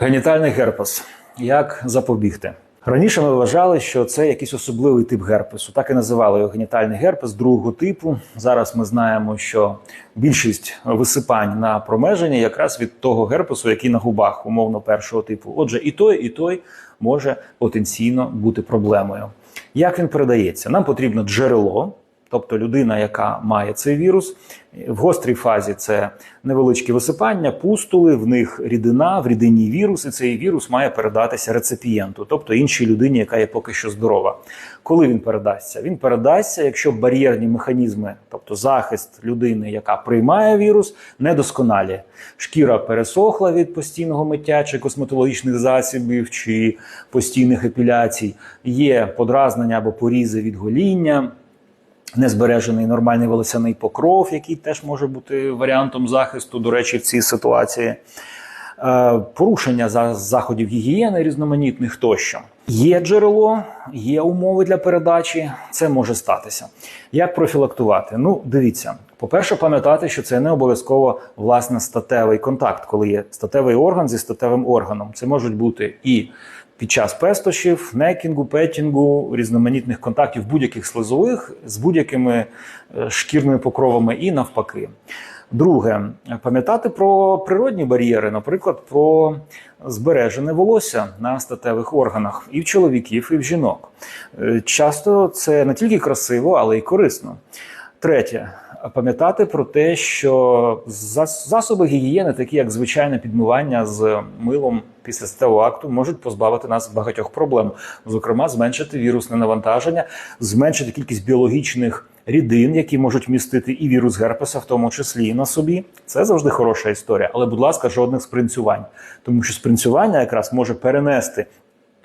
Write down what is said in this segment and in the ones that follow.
Генітальний герпес. Як запобігти? Раніше ми вважали, що це якийсь особливий тип герпесу. Так і називали його генітальний герпес другого типу. Зараз ми знаємо, що більшість висипань на промеженні якраз від того герпесу, який на губах, умовно першого типу. Отже, і той, і той може потенційно бути проблемою. Як він передається? Нам потрібно джерело. Тобто людина, яка має цей вірус, в гострій фазі це невеличкі висипання, пустули, в них рідина, в рідині вірус, і цей вірус має передатися реципієнту, тобто іншій людині, яка є поки що здорова. Коли він передасться? Він передасться, якщо бар'єрні механізми, тобто захист людини, яка приймає вірус, недосконалі. Шкіра пересохла від постійного миття чи косметологічних засобів, чи постійних епіляцій, є подразнення або порізи від гоління незбережений нормальний волосяний покров, який теж може бути варіантом захисту, до речі, в цій ситуації. Е, Порушення за заходів гігієни різноманітних тощо. Є джерело, є умови для передачі, це може статися. Як профілактувати? Ну, дивіться, по-перше, пам'ятати, що це не обов'язково власне статевий контакт, коли є статевий орган зі статевим органом. Це можуть бути і під час пестощів, некінгу, петінгу, різноманітних контактів будь-яких слизових з будь-якими е, шкірними покровами і навпаки. Друге, пам'ятати про природні бар'єри, наприклад, про збережене волосся на статевих органах і в чоловіків, і в жінок. Е, Часто це не тільки красиво, але й корисно. Третє, пам'ятати про те, що засоби гігієни, такі як звичайне підмивання з милом після статевого акту, можуть позбавити нас багатьох проблем, зокрема, зменшити вірусне навантаження, зменшити кількість біологічних рідин, які можуть містити і вірус герпеса, в тому числі і на собі. Це завжди хороша історія. Але, будь ласка, жодних спринцювань, тому що спринцювання якраз може перенести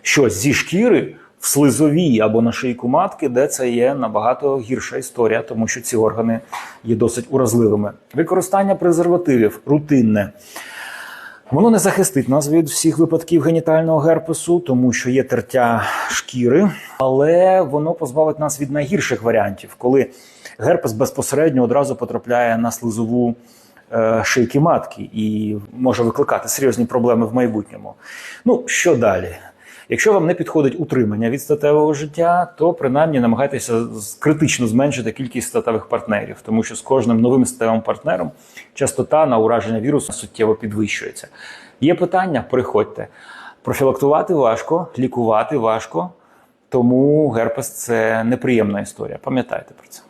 щось зі шкіри в слизовій або на шийку матки, де це є набагато гірша історія, тому що ці органи є досить уразливими. Використання презервативів рутинне. Воно не захистить нас від всіх випадків генітального герпесу, тому що є тертя шкіри, але воно позбавить нас від найгірших варіантів, коли герпес безпосередньо одразу потрапляє на слизову е, шийки матки і може викликати серйозні проблеми в майбутньому. Ну що далі? Якщо вам не підходить утримання від статевого життя, то принаймні намагайтеся критично зменшити кількість статевих партнерів, тому що з кожним новим статевим партнером частота на ураження вірусу суттєво підвищується. Є питання? Приходьте. Профілактувати важко, лікувати важко, тому герпес це неприємна історія. Пам'ятайте про це.